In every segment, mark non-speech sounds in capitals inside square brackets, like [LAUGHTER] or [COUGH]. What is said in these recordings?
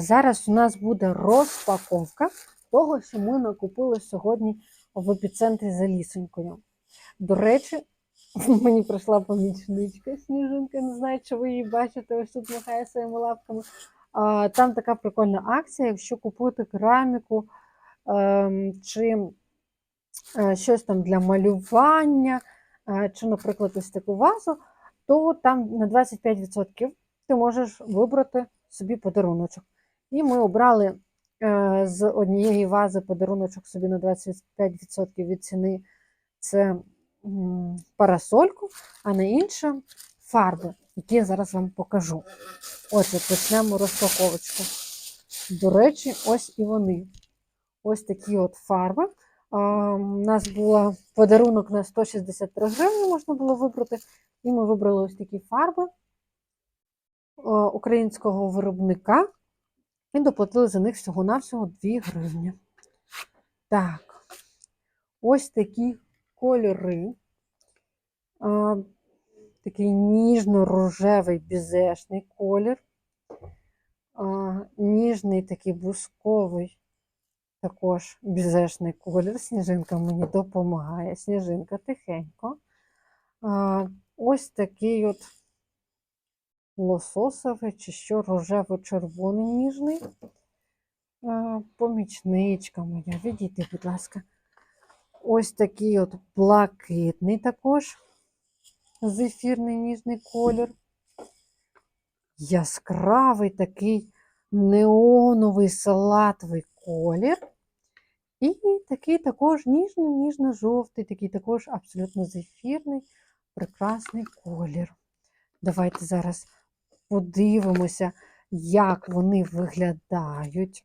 зараз у нас буде розпаковка того, що ми накупили сьогодні в епіцентрі за лісонькою. До речі, [LAUGHS] мені прийшла помічничка Сніжинка, не знаю, чи ви її бачите, ось тут махає своїми лапками. Там така прикольна акція, якщо купити кераміку ем, чи е, щось там для малювання, е, чи, наприклад, ось таку вазу, то там на 25% ти можеш вибрати собі подаруночок. І ми обрали е, з однієї вази подаруночок собі на 25% від ціни це парасольку, а на інше фарби, які я зараз вам покажу. Отже, почнемо розпаковочку. До речі, ось і вони. Ось такі от фарби. У нас був подарунок на 163 гривні, можна було вибрати. І ми вибрали ось такі фарби а, українського виробника і доплатили за них всього-навсього 2 гривні. Так, ось такі кольори. А, такий ніжно-рожевий бізешний колір. А, ніжний такий бусковий також бізешний колір. Сніжинка мені допомагає. Сніжинка тихенько. А, ось такий от лососовий чи що рожево-червоний ніжний. Помічничка моя. Відійди, будь ласка. Ось такий от блакитний також зефірний ніжний колір. Яскравий такий неоновий салатовий колір. І такий також ніжно-ніжно-жовтий, такий також абсолютно зефірний, прекрасний колір. Давайте зараз подивимося, як вони виглядають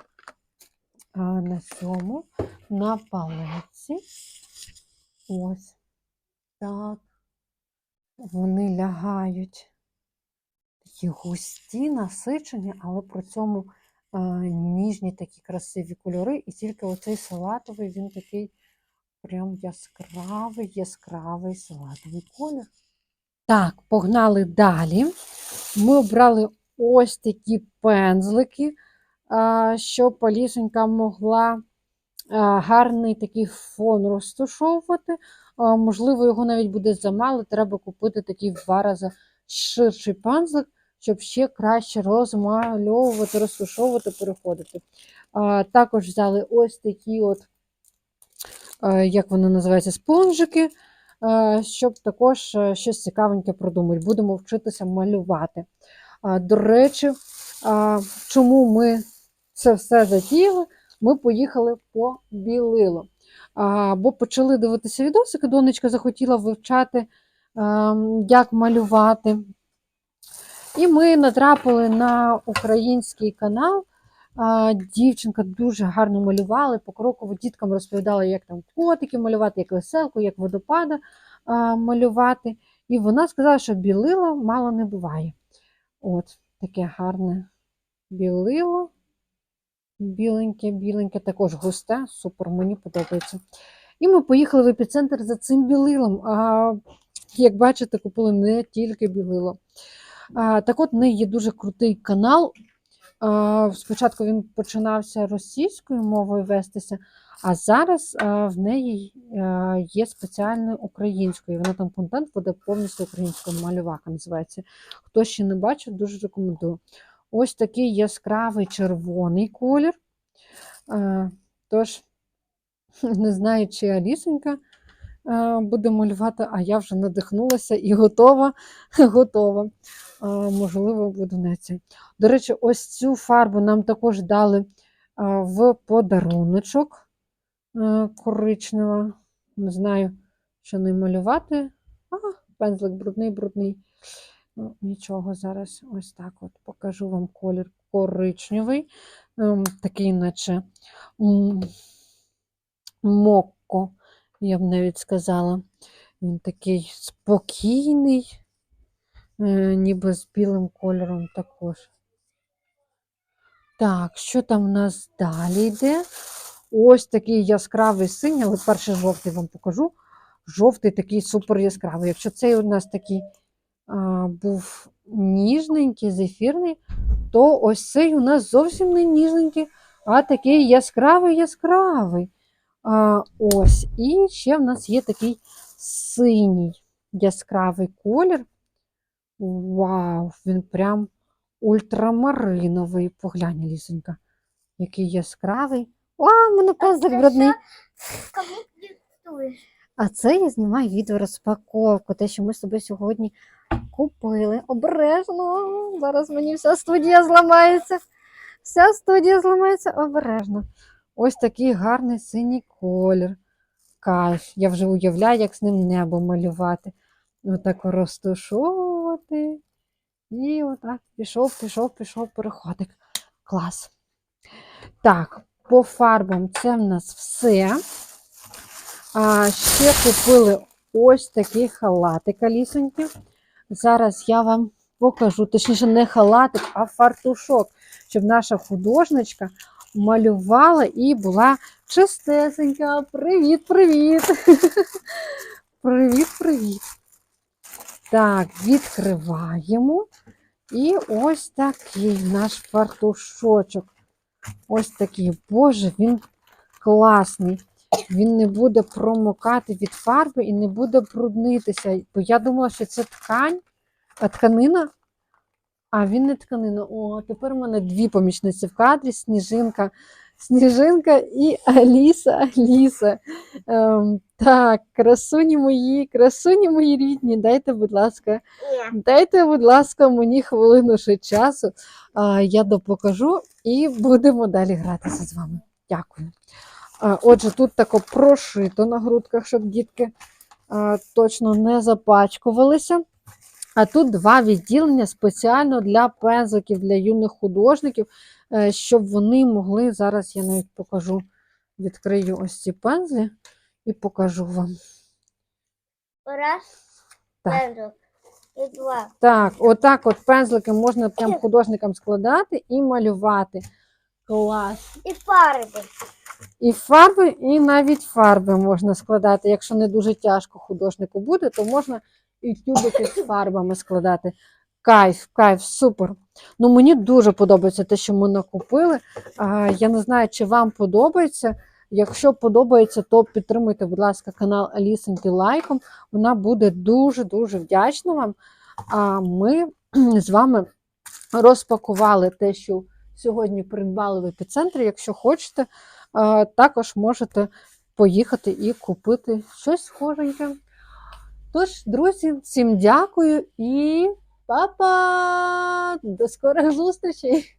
на цьому, на палеці. Ось так. Вони лягають такі густі, насичені, але при цьому ніжні такі красиві кольори. І тільки оцей салатовий, він такий прям яскравий, яскравий салатовий колір. Так, погнали далі. Ми обрали ось такі пензлики, щоб Полішенька могла гарний такий фон розташовувати. Можливо, його навіть буде замало, треба купити такий в два рази ширший пензлик, щоб ще краще розмальовувати, розташовувати, переходити. Також взяли ось такі от, як вони називаються, спонжики, щоб також е, щось цікавеньке придумати. Будемо вчитися малювати. До речі, чому ми це все затіяли? Ми поїхали по білило. Бо почали дивитися відосики, донечка захотіла вивчати, як малювати. І ми натрапили на український канал. Дівчинка дуже гарно малювала, покроково діткам розповідала, як там котики малювати, як веселку, як водопада малювати. І вона сказала, що білила мало не буває. От таке гарне білило. Біленьке, біленьке, також густе, супер, мені подобається. І ми поїхали в епіцентр за цим білилом. А, як бачите, купили не тільки білило. А, так от в неї є дуже крутий канал. Спочатку він починався російською мовою вестися, а зараз в неї є спеціальною українською. Вона там контент веде повністю українською малювака називається. Хто ще не бачив, дуже рекомендую. Ось такий яскравий червоний колір. Тож, [LAUGHS] не знаю, чи Алісонька а, буде малювати, а я вже надихнулася і готова. [LAUGHS] готова. Можливо, буду на. До речі, ось цю фарбу нам також дали в подаруночок коричнева. Не знаю, що не малювати. А, пензлик брудний, брудний. Ну, Нічого, зараз ось так от покажу вам колір коричневий, ем, такий, наче мокко, я б навіть сказала. Він такий спокійний, е, ніби з білим кольором також. Так, що там у нас далі йде? Ось такий яскравий синій, але перший жовтий вам покажу. Жовтий такий супер яскравий. Якщо цей у нас такий а, був ніжненький, зефірний, то ось цей у нас зовсім не ніжненький, а такий яскравий яскравий. Ось. І ще в нас є такий синій яскравий колір. Вау, він прям ультрамариновий. Поглянь, лісенька, який яскравий. О, в мене пензлик брудний. А це я знімаю відео розпаковку, те, що ми з тобою сьогодні купили. Обережно. Зараз мені вся студія зламається. Вся студія зламається обережно. Ось такий гарний синій колір. Кайф. Я вже уявляю, як з ним небо малювати. Отак розташовувати. І отак пішов, пішов, пішов переходик. Клас. Так, по фарбам це в нас все. А ще купили ось такі халатик лісоньки. Зараз я вам покажу, точніше, не халатик, а фартушок, щоб наша художничка малювала і була чистесенька. Привіт, привіт! [LAUGHS] Так, відкриваємо. І ось такий наш фартушочок. Ось такий, боже, він класний. Він не буде промокати від фарби і не буде бруднитися. Бо я думала, що це ткань, а тканина. А він не тканина. О, тепер у мене дві помічниці в кадрі: Сніжинка, Сніжинка і Аліса Аліса. Ем, так, красуні мої, красуні мої рідні, дайте, будь ласка, Дайте, будь ласка, мені хвилину ще часу. а, Я допокажу і будемо далі гратися з вами. Дякую. А, Отже, тут тако прошито на грудках, щоб дітки а, точно не запачкувалися. А тут два відділення спеціально для пензликів, для юних художників, е, щоб вони могли. Зараз я навіть покажу, відкрию ось ці пензлі і покажу вам. Раз, Так. пензлик. І два. Так, отак от пензлики можна прям художникам складати і малювати. Клас. І фарби. І фарби, і навіть фарби можна складати. Якщо не дуже тяжко художнику буде, то можна і тюбики з фарбами складати. Кайф, кайф, супер. Ну, мені дуже подобається те, що ми накупили. А, я не знаю, чи вам подобається. Якщо подобається, то підтримуйте, будь ласка, канал Алісеньки лайком. Вона буде дуже-дуже вдячна вам. А ми з вами розпакували те, що сьогодні придбали в епіцентрі. Якщо хочете, також можете поїхати і купити щось схоженьке. Тож, друзі, всім дякую і па-па! До скорих зустрічей!